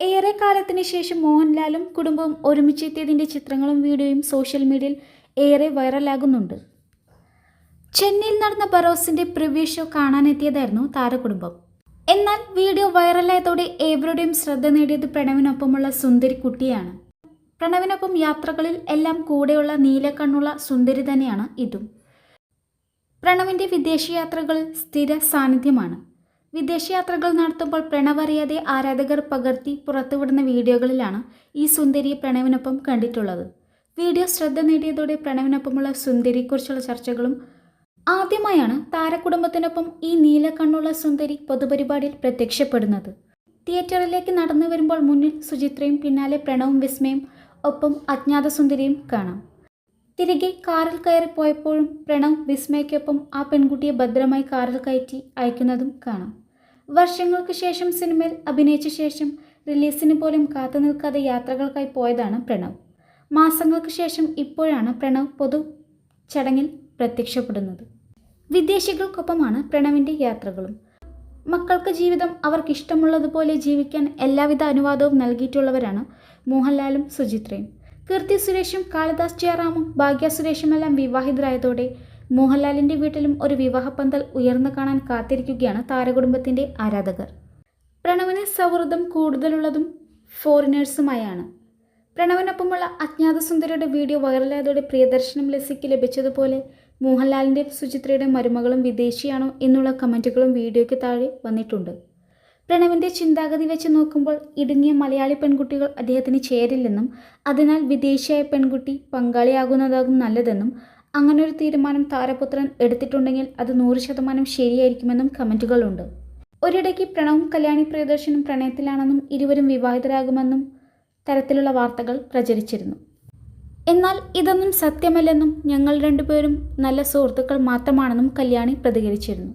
ഏറെ കാലത്തിന് ശേഷം മോഹൻലാലും കുടുംബവും ഒരുമിച്ചെത്തിയതിന്റെ ചിത്രങ്ങളും വീഡിയോയും സോഷ്യൽ മീഡിയയിൽ ഏറെ വൈറലാകുന്നുണ്ട്. ചെന്നൈയിൽ നടന്ന ബറോസിന്റെ പ്രിവ്യൂ ഷോ കാണാനെത്തിയതായിരുന്നു താരകുടുംബം. എന്നാൽ വീഡിയോ വൈറലായതോടെ ഏവരുടെയും ശ്രദ്ധ നേടിയത് പ്രണവിനൊപ്പമുള്ള സുന്ദരി കുട്ടിയാണ്. പ്രണവിനൊപ്പം യാത്രകളിൽ എല്ലാം കൂടെയുള്ള നീലക്കണ്ണുള്ള സുന്ദരി തന്നെയാണ് ഇതും. പ്രണവിന്റെ വിദേശയാത്രകളിൽ സ്ഥിര സാന്നിധ്യമാണ്. വിദേശയാത്രകൾ നടത്തുമ്പോൾ പ്രണവറിയാതെ ആരാധകർ പകർത്തി പുറത്തുവിടുന്ന വീഡിയോകളിലാണ് ഈ സുന്ദരിയെ പ്രണവിനൊപ്പം കണ്ടിട്ടുള്ളത്. വീഡിയോ ശ്രദ്ധ നേടിയതോടെ പ്രണവിനൊപ്പമുള്ള സുന്ദരിയെക്കുറിച്ചുള്ള ചർച്ചകളും ആദ്യമായാണ് താരകുടുംബത്തിനൊപ്പം ഈ നീലക്കണ്ണുള്ള സുന്ദരി പൊതുപരിപാടിയിൽ പ്രത്യക്ഷപ്പെടുന്നത്. തിയേറ്ററിലേക്ക് നടന്നു വരുമ്പോൾ മുന്നിൽ സുചിത്രയും പിന്നാലെ പ്രണവും വിസ്മയും ഒപ്പം അജ്ഞാത സുന്ദരിയും കാണാം. തിരികെ കാറിൽ കയറി പോയപ്പോഴും പ്രണവ് വിസ്മയ്ക്കൊപ്പം ആ പെൺകുട്ടിയെ ഭദ്രമായി കാറിൽ കയറ്റി അയക്കുന്നതും കാണാം. വർഷങ്ങൾക്ക് ശേഷം സിനിമയിൽ അഭിനയിച്ച ശേഷം റിലീസിന് പോലും കാത്തു നിൽക്കാതെ യാത്രകൾക്കായി പോയതാണ് പ്രണവ്. മാസങ്ങൾക്ക് ശേഷം ഇപ്പോഴാണ് പ്രണവ് പൊതു ചടങ്ങിൽ പ്രത്യക്ഷപ്പെടുന്നത്. വിദേശികൾക്കൊപ്പമാണ് പ്രണവിന്റെ യാത്രകളും. മക്കൾക്ക് ജീവിതം അവർക്ക് ഇഷ്ടമുള്ളതുപോലെ ജീവിക്കാൻ എല്ലാവിധ അനുവാദവും നൽകിയിട്ടുള്ളവരാണ് മോഹൻലാലും സുചിത്രയും. കീർത്തി സുരേഷും കാളിദാസ് ജയറാമും ഭാഗ്യ സുരേഷുമെല്ലാം വിവാഹിതരായതോടെ മോഹൻലാലിന്റെ വീട്ടിലും ഒരു വിവാഹപ്പന്തൽ ഉയർന്നു കാണാൻ കാത്തിരിക്കുകയാണ് താരകുടുംബത്തിന്റെ ആരാധകർ. പ്രണവിന് സൗഹൃദം കൂടുതലുള്ളതും ഫോറിനേഴ്സുമായാണ്. പ്രണവിനൊപ്പമുള്ള അജ്ഞാത സുന്ദരിയുടെ വീഡിയോ വൈറലായതോടെ പ്രിയദർശനം ലസിക്ക് ലഭിച്ചതുപോലെ മോഹൻലാലിന്റെ സുചിത്രയുടെ മരുമകളും വിദേശിയാണോ എന്നുള്ള കമന്റുകളും വീഡിയോയ്ക്ക് താഴെ വന്നിട്ടുണ്ട്. പ്രണവിന്റെ ചിന്താഗതി വെച്ച് നോക്കുമ്പോൾ ഇടുങ്ങിയ മലയാളി പെൺകുട്ടികൾ അദ്ദേഹത്തിന് ചേരില്ലെന്നും അതിനാൽ വിദേശിയായ പെൺകുട്ടി പങ്കാളിയാകുന്നതാകും നല്ലതെന്നും അങ്ങനെ ഒരു തീരുമാനം താരപുത്രൻ എടുത്തിട്ടുണ്ടെങ്കിൽ അത് നൂറ് ശതമാനം ശരിയായിരിക്കുമെന്നും കമന്റുകളുണ്ട് ഒരിടയ്ക്ക് പ്രണവും കല്യാണി പ്രിയദർശനും പ്രണയത്തിലാണെന്നും ഇരുവരും വിവാഹിതരാകുമെന്നും തരത്തിലുള്ള വാർത്തകൾ പ്രചരിച്ചിരുന്നു. എന്നാൽ ഇതൊന്നും സത്യമല്ലെന്നും ഞങ്ങൾ രണ്ടുപേരും നല്ല സുഹൃത്തുക്കൾ മാത്രമാണെന്നും കല്യാണി പ്രതികരിച്ചിരുന്നു.